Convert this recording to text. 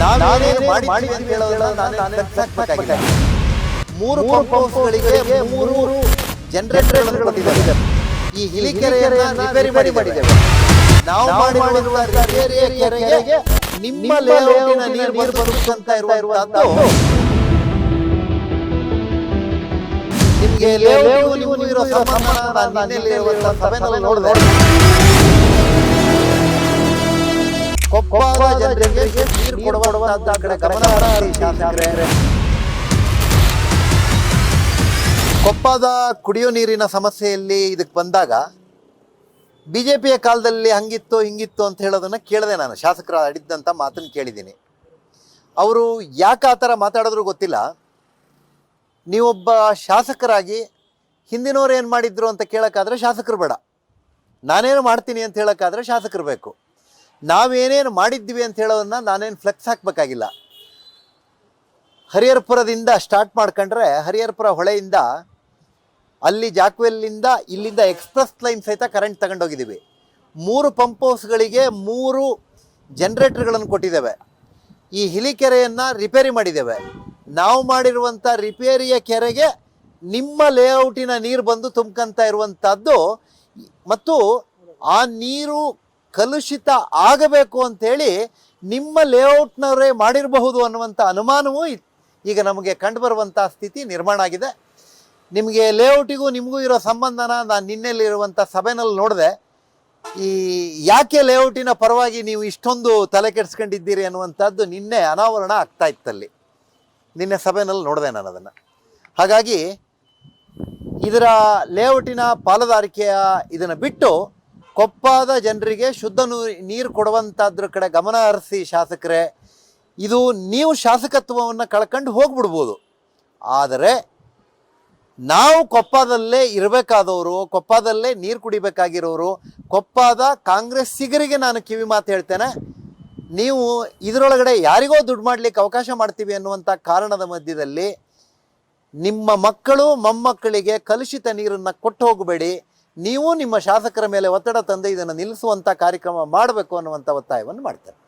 ನಾವೇನೇ ಮಾಡಿ ಅಂತ ಹೇಳೋದನ್ನ ನಾನೇ ಹಾಕ್ಬೇಕಾಗಿದೆ ಮೂರು ಪಂಪ್ ಹೌಸ್ಗಳಿಗೆ ಮೂರು ಜನರೇಟರ್ಗಳನ್ನು ಕೊಟ್ಟಿದ್ದಾರೆ. ಈ ಹಿಲಿಕೆರೆಯನ್ನ ರಿಪೇರಿ ಮಾಡಿದ್ದೇವೆ. ನಾವು ಮಾಡಿರುವ ರಿಪೇರಿಯ ಕೆರೆಗೆ ನಿಮ್ಮ ಲೇಔಟಿನ ನೀರು ಬರುತ್ತಂತ ಇರುವಂತಹದ್ದು ನಿಮ್ಗೆ ಲೇಔಟಿಗೂ ನೀರು ಇರೋ ಸಂಬಂಧ ನಾನು ಸಭೆನಲ್ಲಿ ನೋಡಿದೆ. ಕೊಪ್ಪದ ಜನರಿಗೆ ನೀರು ಕಡೆ ಗಮನ ಶಾಸಕರೇ. ಕೊಪ್ಪದ ಕುಡಿಯೋ ನೀರಿನ ಸಮಸ್ಯೆಯಲ್ಲಿ ಇದಕ್ಕೆ ಬಂದಾಗ ಬಿಜೆಪಿಯ ಜೆ ಪಿಯ ಕಾಲದಲ್ಲಿ ಹಂಗಿತ್ತು ಹಿಂಗಿತ್ತು ಅಂತ ಹೇಳೋದನ್ನ ಕೇಳಿದೆ ನಾನು ಶಾಸಕರ ಆಡಿದ್ದಂಥ ಮಾತನ್ನು ಕೇಳಿದ್ದೀನಿ. ಅವರು ಯಾಕೆ ಆ ಥರ ಮಾತಾಡಿದ್ರು ಗೊತ್ತಿಲ್ಲ. ನೀವೊಬ್ಬ ಶಾಸಕರಾಗಿ ಹಿಂದಿನವ್ರು ಏನು ಮಾಡಿದ್ರು ಅಂತ ಕೇಳೋಕ್ಕಾದ್ರೆ ಶಾಸಕರು ಬೇಡ. ನಾನೇನು ಮಾಡ್ತೀನಿ ಅಂತ ಹೇಳೋಕ್ಕಾದ್ರೆ ಶಾಸಕರು ಬೇಕು. ನಾವೇನೇನು ಮಾಡಿದ್ವಿ ಅಂತ ಹೇಳೋದನ್ನ ನಾನೇನು ಫ್ಲೆಕ್ಸ್ ಹಾಕಬೇಕಾಗಿಲ್ಲ. ಹರಿಹರಪುರದಿಂದ ಸ್ಟಾರ್ಟ್ ಮಾಡ್ಕೊಂಡ್ರೆ ಹರಿಹರಪುರ ಹೊಳೆಯಿಂದ, ಅಲ್ಲಿ ಜಾಕ್ವೆಲ್ಲಿಂದ ಇಲ್ಲಿಂದ ಎಕ್ಸ್ಪ್ರೆಸ್ ಲೈನ್ ಸಹಿತ ಕರೆಂಟ್ ತಗೊಂಡೋಗಿದ್ದೀವಿ. ಮೂರು ಪಂಪ್ ಹೌಸ್ಗಳಿಗೆ ಮೂರು ಜನ್ರೇಟರ್ಗಳನ್ನು ಕೊಟ್ಟಿದ್ದೇವೆ. ಈ ಹಿಲಿಕೆರೆಯನ್ನು ರಿಪೇರಿ ಮಾಡಿದ್ದೇವೆ. ನಾವು ಮಾಡಿರುವಂಥ ರಿಪೇರಿಯ ಕೆರೆಗೆ ನಿಮ್ಮ ಲೇಔಟಿನ ನೀರು ಬಂದು ತುಂಬ್ಕೊಂತ ಇರುವಂಥದ್ದು ಮತ್ತು ಆ ನೀರು ಕಲುಷಿತ ಆಗಬೇಕು ಅಂಥೇಳಿ ನಿಮ್ಮ ಲೇಔಟ್ನವರೇ ಮಾಡಿರಬಹುದು ಅನ್ನುವಂಥ ಅನುಮಾನವೂ ಈಗ ನಮಗೆ ಕಂಡುಬರುವಂಥ ಸ್ಥಿತಿ ನಿರ್ಮಾಣ ಆಗಿದೆ. ನಿಮಗೆ ಲೇಔಟಿಗೂ ನಿಮಗೂ ಇರೋ ಸಂಬಂಧನ ನಾನು ನಿನ್ನೆಲ್ಲಿರುವಂಥ ಸಭೆನಲ್ಲಿ ನೋಡಿದೆ. ಈ ಯಾಕೆ ಲೇಔಟಿನ ಪರವಾಗಿ ನೀವು ಇಷ್ಟೊಂದು ತಲೆ ಕೆಡಿಸ್ಕೊಂಡಿದ್ದೀರಿ ಅನ್ನುವಂಥದ್ದು ನಿನ್ನೆ ಅನಾವರಣ ಆಗ್ತಾ ಇತ್ತಲ್ಲಿ. ನಿನ್ನೆ ಸಭೆನಲ್ಲಿ ನೋಡಿದೆ ನಾನು ಅದನ್ನು. ಹಾಗಾಗಿ ಇದರ ಲೇಔಟಿನ ಪಾಲುದಾರಿಕೆಯ ಇದನ್ನು ಬಿಟ್ಟು ಕೊಪ್ಪದ ಜನರಿಗೆ ಶುದ್ಧ ನೀರು ಕೊಡುವಂಥದ್ರ ಕಡೆ ಗಮನ ಹರಿಸಿ ಶಾಸಕರೇ, ಇದು ನೀವು ಶಾಸಕತ್ವವನ್ನು ಕಳ್ಕೊಂಡು ಹೋಗ್ಬಿಡ್ಬೋದು. ಆದರೆ ನಾವು ಕೊಪ್ಪದಲ್ಲೇ ಇರಬೇಕಾದವರು, ಕೊಪ್ಪದಲ್ಲೇ ನೀರು ಕುಡಿಬೇಕಾಗಿರೋರು, ಕೊಪ್ಪದ ಕಾಂಗ್ರೆಸ್ಸಿಗರಿಗೆ ನಾನು ಕಿವಿ ಮಾತು ಹೇಳ್ತೇನೆ, ನೀವು ಇದರೊಳಗಡೆ ಯಾರಿಗೋ ದುಡ್ಡು ಮಾಡಲಿಕ್ಕೆ ಅವಕಾಶ ಮಾಡ್ತೀವಿ ಅನ್ನುವಂಥ ಕಾರಣದ ಮಧ್ಯದಲ್ಲಿ ನಿಮ್ಮ ಮಕ್ಕಳು ಮೊಮ್ಮಕ್ಕಳಿಗೆ ಕಲುಷಿತ ನೀರನ್ನು ಕೊಟ್ಟು ಹೋಗಬೇಡಿ. ನೀವು ನಿಮ್ಮ ಶಾಸಕರ ಮೇಲೆ ಒತ್ತಡ ತಂದೆ ಇದನ್ನು ನಿಲ್ಲಿಸುವಂಥ ಕಾರ್ಯಕ್ರಮ ಮಾಡಬೇಕು ಅನ್ನುವಂಥ ಒತ್ತಾಯವನ್ನು ಮಾಡ್ತಾರೆ